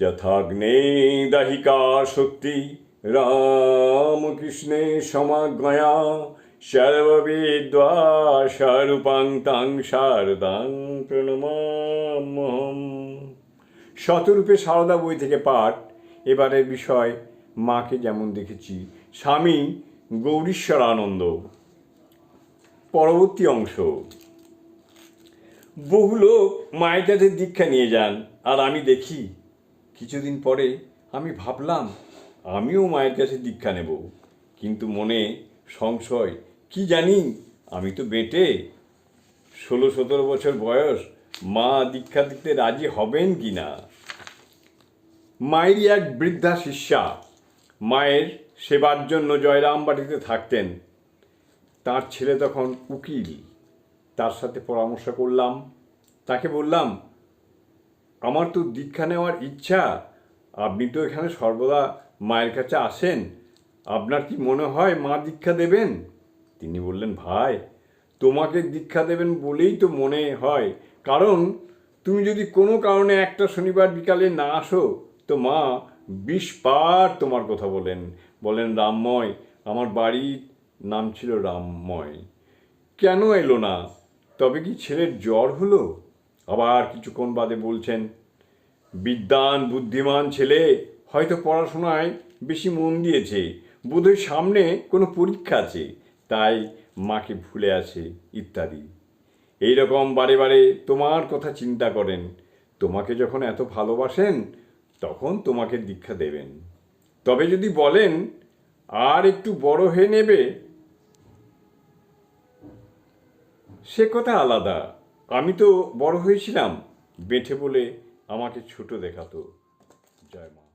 যথাগ্নে দাহিকা শক্তি রামকৃষ্ণে সমাজ্ঞয়া সর্ববিদ্বা তাং শারদাং প্রণমামহম শতরূপে সারদা বই থেকে পাঠ, এবারের বিষয়, মাকে যেমন দেখেছি, স্বামী গৌরীশ্বর আনন্দ পরবর্তী অংশ। বহু লোক মায়ের কাছে দীক্ষা নিয়ে যান, আর আমি দেখি কিছুদিন পরে আমি ভাবলাম, আমিও মায়ের কাছে দীক্ষা নেব। কিন্তু মনে সংশয়, কি জানি? আমি তো বেটে ষোলো সতেরো বছর বয়স মা দীক্ষা দিতে রাজি হবেন কি না? মায়েরই এক বৃদ্ধা শিষ্যা, মায়ের সেবার জন্য জয়রাম বাড়িতে থাকতেন। তার ছেলে তখন উকিল। তার সাথে পরামর্শ করলাম। তাকে বললাম আমার তো দীক্ষা নেওয়ার ইচ্ছা। আপনি তো এখানে সর্বদা মায়ের কাছে আসেন। আপনার কি মনে হয় মা দীক্ষা দেবেন? তিনি বললেন, ভাই, তোমাকে দীক্ষা দেবেন বলেই তো মনে হয়। কারণ তুমি যদি কোনো কারণে একটা শনিবার বিকালে না আসো, তো মা বিশ পার তোমার কথা বলেন। বলেন, রামময়, আমার বাড়ির নাম ছিল রামময়। কেন এলো না? তবে কি ছেলের জ্বর হলো? আবার কিছুক্ষণ বাদে বলছেন, বিদ্যান, বুদ্ধিমান ছেলে, হয়তো পড়াশোনায় বেশি মন দিয়েছে, বোধহয় সামনে কোনো পরীক্ষা আছে, তাই মাকে ভুলে আছে, ইত্যাদি। এই রকম বারে বারে তোমার কথা চিন্তা করেন। তোমাকে যখন এত ভালোবাসেন, তখন তোমাকে দীক্ষা দেবেন। তবে যদি বলেন, আর একটু বড় হয়ে নেবে? সে কথা আলাদা। আমি তো বড় হয়েছিলাম বেঁঠে বলে আমাকে ছোট দেখাতো জয় মা।